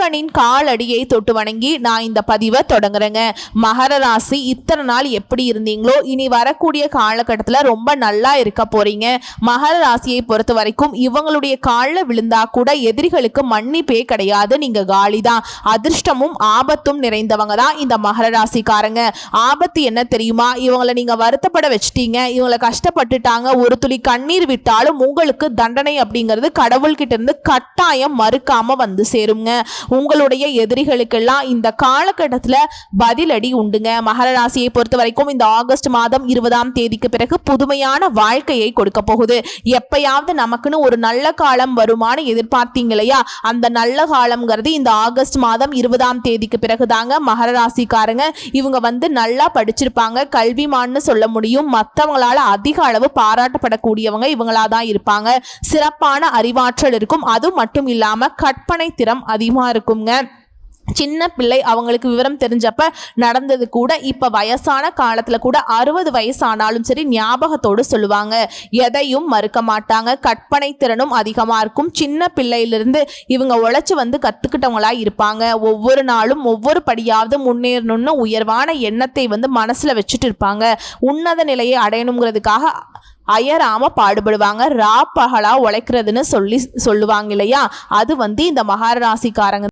முருகனின் காலடியை தொட்டு வணங்கி நான் இந்த பதிவை தொடங்குறேங்க. மகர ராசி இத்தனை நாள் எப்படி இருந்தீங்களோ இனி வரக்கூடிய காலகட்டத்தில் ரொம்ப நல்லா இருக்க போறீங்க. மகர ராசியை பொறுத்த வரைக்கும் இவங்களுடைய காலில் விழுந்தா கூட எதிரிகளுக்கு மன்னிப்பே கிடையாது நீங்க காலி தான் அதிர்ஷ்டமும் ஆபத்தும் நிறைந்தவங்க தான் இந்த மகர ராசிக்காரங்க. ஆபத்து என்ன தெரியுமா? இவங்களை நீங்க வருத்தப்பட வச்சிட்டீங்க இவங்களை கஷ்டப்பட்டுட்டாங்க ஒரு துளி கண்ணீர் விட்டாலும் உங்களுக்கு தண்டனை அப்படிங்கிறது கடவுள்கிட்ட இருந்து கட்டாயம் மறுக்காம வந்து சேருங்க. உங்களுடைய எதிரிகளுக்கெல்லாம் இந்த காலகட்டத்தில் பதிலடி உண்டுங்க. மகர ராசியை பொறுத்த வரைக்கும் இந்த ஆகஸ்ட் மாதம் இருபதாம் தேதிக்கு பிறகு புதுமையான வாழ்க்கையை கொடுக்க போகுது. எப்பயாவது நமக்குன்னு ஒரு நல்ல காலம் வருமானு எதிர்பார்த்தீங்க இல்லையா? அந்த நல்ல காலம்ங்கிறது இந்த ஆகஸ்ட் மாதம் இருபதாம் தேதிக்கு பிறகு தாங்க மகர ராசிக்காரங்க. இவங்க வந்து நல்லா படிச்சிருப்பாங்க. கல்விமான்னு சொல்ல முடியும். மற்றவங்களால அதிக அளவு பாராட்டப்படக்கூடியவங்க இவங்களா தான் இருப்பாங்க. சிறப்பான அறிவாற்றல் இருக்கும். அது மட்டும் இல்லாம கற்பனை திறம் அதிகமாக இருக்கும் இருக்குங்க சின்ன பிள்ளை அவங்களுக்கு விவரம் தெரிஞ்சப்ப நடந்தது கூட இப்போ வயசான காலத்தில் கூட அறுபது வயசானாலும் சரி ஞாபகத்தோடு சொல்லுவாங்க. எதையும் மறுக்க மாட்டாங்க. கற்பனை திறனும் அதிகமாக இருக்கும். சின்ன பிள்ளையிலிருந்து இவங்க உழைச்சி வந்து கற்றுக்கிட்டவங்களா இருப்பாங்க. ஒவ்வொரு நாளும் ஒவ்வொரு படியாவது முன்னேறணும்னு உயர்வான எண்ணத்தை வந்து மனசில் வச்சுட்டு இருப்பாங்க. உன்னத நிலையை அடையணுங்கிறதுக்காக அயராம பாடுபடுவாங்க. ரா பகலா உழைக்கிறதுன்னு சொல்லி சொல்லுவாங்க இல்லையா? அது வந்து இந்த மகாராசிக்காரங்க